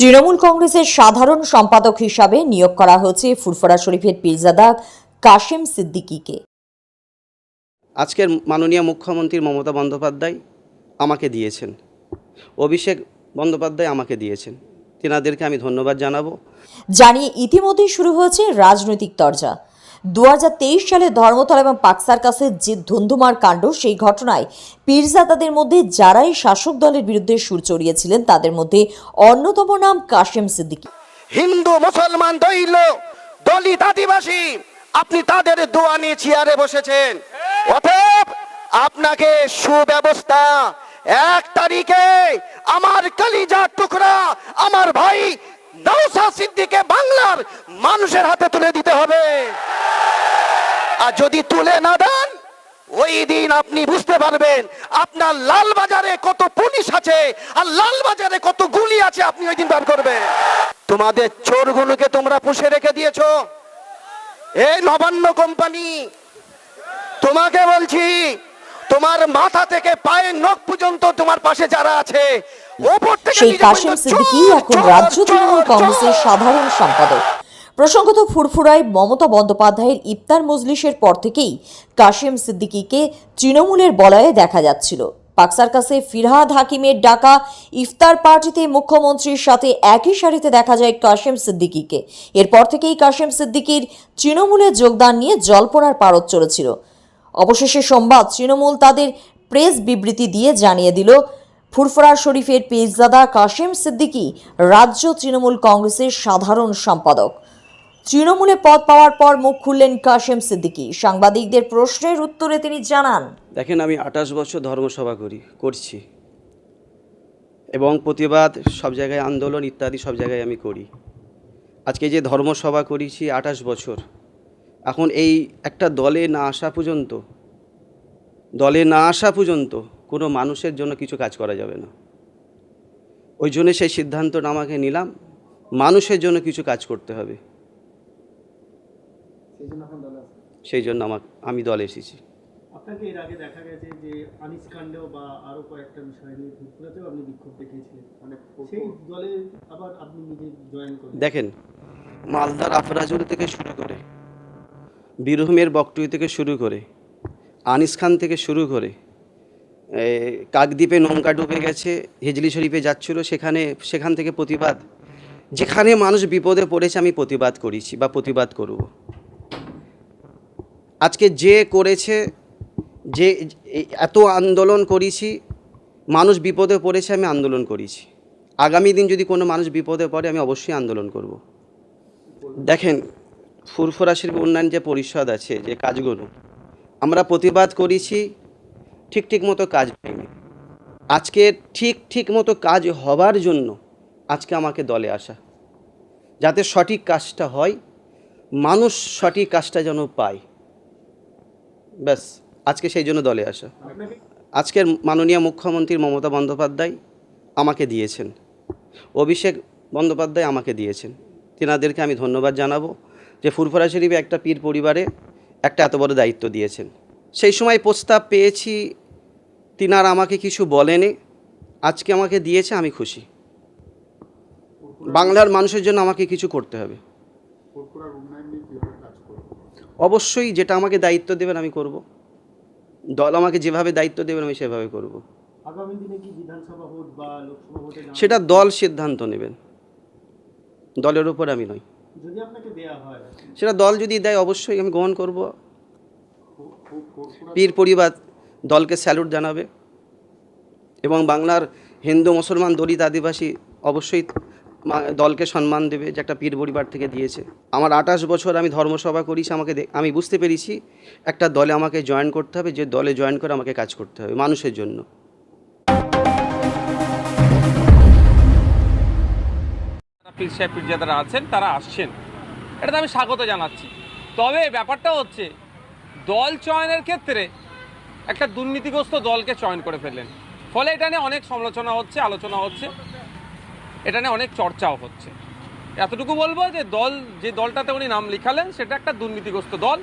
তৃণমূল কংগ্রেসের সাধারণ সম্পাদক হিসাবে নিয়োগ করা হয়েছে ফুরফরা শরীফের পীরজাদা কাশেম সিদ্দিকীকে। আজকের মাননীয় মুখ্যমন্ত্রী মমতা বন্দ্যোপাধ্যায় আমাকে দিয়েছেন। অভিষেক বন্দ্যোপাধ্যায় আমাকে দিয়েছেন। তেনাদেরকে আমি ধন্যবাদ জানাব। জানিয়ে ইতিমধ্যেই শুরু হয়েছে রাজনৈতিক তরজা। দু হাজার তেইশ সালে ধর্মতলা এবং পাকসার কাছে যে ধুন্ধুমার কাণ্ড, সেই ঘটনায় পীরজাদাদের মধ্যে যারাই শাসক দলের বিরুদ্ধে সুর চড়িয়েছিলেন, তাদের মধ্যে অন্যতম নাম কাশেম সিদ্দিকী। হিন্দু, মুসলমান, দৈল, দলিত, আদিবাসী, আপনি তাদের দোয়া নিয়ে চেয়ারে বসেছেন। অতএব আপনাকে সুব্যবস্থা, এক তারিখে আমার কলিজার টুকরা, আমার ভাই নৌসা সিদ্দিকে বাংলার মানুষের হাতে তুলে দিতে হবে। আর যদি তুলে না দেন ওই দিন আপনি বুঝতে পারবেন আপনার লাল বাজারে কত পুলিশ আছে আর লাল বাজারে কত গুলি আছে আপনি ওই দিন বার করবেন। তোমাদের চোরগুলোকে তোমরা পুষে রেখে দিয়েছ। এই নবান্ন কোম্পানি তোমাকে বলছি তোমার মাথা থেকে পায়ের নখ পর্যন্ত তোমার পাশে যারা আছে ওপর থেকে সেই কাশেম সিদ্দিকী এখন রাজ্য তৃণমূল কংগ্রেসের সাধারণ সম্পাদক। প্রসঙ্গত ফুরফুরায় মমতা বন্দ্যোপাধ্যায়ের ইফতার মজলিসের পর থেকেই কাশেম সিদ্দিকীকে তৃণমূলের বলয়ে দেখা যাচ্ছিল। পাকসার কাছে ফিরহাদ হাকিমের ডাকা ইফতার পার্টিতে মুখ্যমন্ত্রীর সাথে একই সারিতে দেখা যায় কাশেম সিদ্দিকীকে। এরপর থেকেই কাশেম সিদ্দিকীর তৃণমূলে যোগদান নিয়ে জল্পনার পারদ চলেছিল অবশেষে সোমবার তৃণমূল তাদের প্রেস বিবৃতি দিয়ে জানিয়ে দিল, ফুরফুরা শরীফের পেজদাদা কাশেম সিদ্দিকী রাজ্য তৃণমূল কংগ্রেসের সাধারণ সম্পাদক। তৃণমূলে পদ পাওয়ার পর মুখ খুললেন কাশেম সিদ্দিকী। সাংবাদিকদের প্রশ্নের উত্তরে তিনি জানান, দেখেন, আমি আঠাশ বছর ধর্মসভা করি, করছি। এবং প্রতিবাদ সব জায়গায়, আন্দোলন ইত্যাদি সব জায়গায় আমি করি। আজকে যে ধর্মসভা করেছি আঠাশ বছর, এখন এই একটা দলে না আসা পর্যন্ত, দলে না আসা পর্যন্ত কোনো মানুষের জন্য কিছু কাজ করা যাবে না। ওই জন্য সেই সিদ্ধান্তটা আমাকে নিলাম, মানুষের জন্য কিছু কাজ করতে হবে। সেই জন্য আমার আমি দলে এসেছি। আপনাকে এর আগে দেখা গেছে যে আনিস কাণ্ডেও বা আরও কয়েকটা বিষয় নিয়ে ত্রিপুরাতেও আপনি বিক্ষোভ দেখিয়েছিলেন। মানে সেই দলে আবার আপনি নিজে জয়েন করেন। দেখেন মালদার আফরাজুল থেকে শুরু করে। বীরভূমের বকটুই থেকে শুরু করে আনিস খান থেকে শুরু করে কাকদ্বীপে নৌকা ডুবে গেছে হিজলি শরীফে যাচ্ছিল সেখানে সেখান থেকে প্রতিবাদ। যেখানে মানুষ বিপদে পড়েছে আমি প্রতিবাদ করেছি বা প্রতিবাদ করব। আজকে যে করেছে, যে এত আন্দোলন করেছি, মানুষ বিপদে পড়েছে, আমি আন্দোলন করেছি। আগামী দিন যদি কোনো মানুষ বিপদে পড়ে, আমি অবশ্যই আন্দোলন করব। দেখেন, ফুরফুরা শিল্প উন্নয়ন যে পরিষদ আছে, যে কাজগুলো, আমরা প্রতিবাদ করেছি, ঠিক ঠিক মতো কাজ হয়নি। আজকে ঠিক ঠিক মতো কাজ হবার জন্য আজকে আমাকে দলে আসা। যাতে সঠিক কাজটা হয়, মানুষ সঠিক কাজটা যেন পায়। ব্যাস, আজকে সেই জন্য দলে আসা। আজকের মাননীয় মুখ্যমন্ত্রী মমতা বন্দ্যোপাধ্যায় আমাকে দিয়েছেন। অভিষেক বন্দ্যোপাধ্যায় আমাকে দিয়েছেন। তেনাদেরকে আমি ধন্যবাদ জানাব যে ফুরফুরা শরীফে একটা পীর পরিবারে একটা এত বড় দায়িত্ব দিয়েছেন। সেই সময় প্রস্তাব পেয়েছি, তিনার আমাকে কিছু বলেনি, আজকে আমাকে দিয়েছে, আমি খুশি। বাংলার মানুষের জন্য আমাকে কিছু করতে হবে। অবশ্যই যেটা আমাকে দায়িত্ব দেবেন আমি করব। দল আমাকে যেভাবে দায়িত্ব দেবেন আমি সেভাবে করব। সেটা দল সিদ্ধান্ত নেবেন দলের উপর আমি নই। হয় সেটা দল যদি দেয় অবশ্যই আমি গ্রহণ করব। পীর পরিবার দলকে স্যালুট জানাবে। এবং বাংলার হিন্দু মুসলমান দলিত আদিবাসী অবশ্যই দলকে সম্মান দেবে যে একটা পীর পরিবার থেকে দিয়েছে। আমার আঠাশ বছর আমি ধর্মসভা করেছি, আমাকে আমি বুঝতে পেরেছি একটা দলে আমাকে জয়েন করতে হবে, যে দলে জয়েন করে আমাকে কাজ করতে হবে মানুষের জন্য। পীর সাহেব আছেন, তারা আসছেন। এটা তো আমি স্বাগত জানাচ্ছি। তবে ব্যাপারটা হচ্ছে, দল চয়নের ক্ষেত্রে একটা দুর্নীতিগ্রস্ত দলকে চয়ন করে ফেললেন। ফলে এটা নিয়ে অনেক সমালোচনা হচ্ছে, আলোচনা হচ্ছে। এটা নিয়ে অনেক চর্চাও হচ্ছে। এতটুকু বলব যে দল যে দলটাতে উনি নাম লিখালেন, সেটা একটা দুর্নীতিগ্রস্ত দল।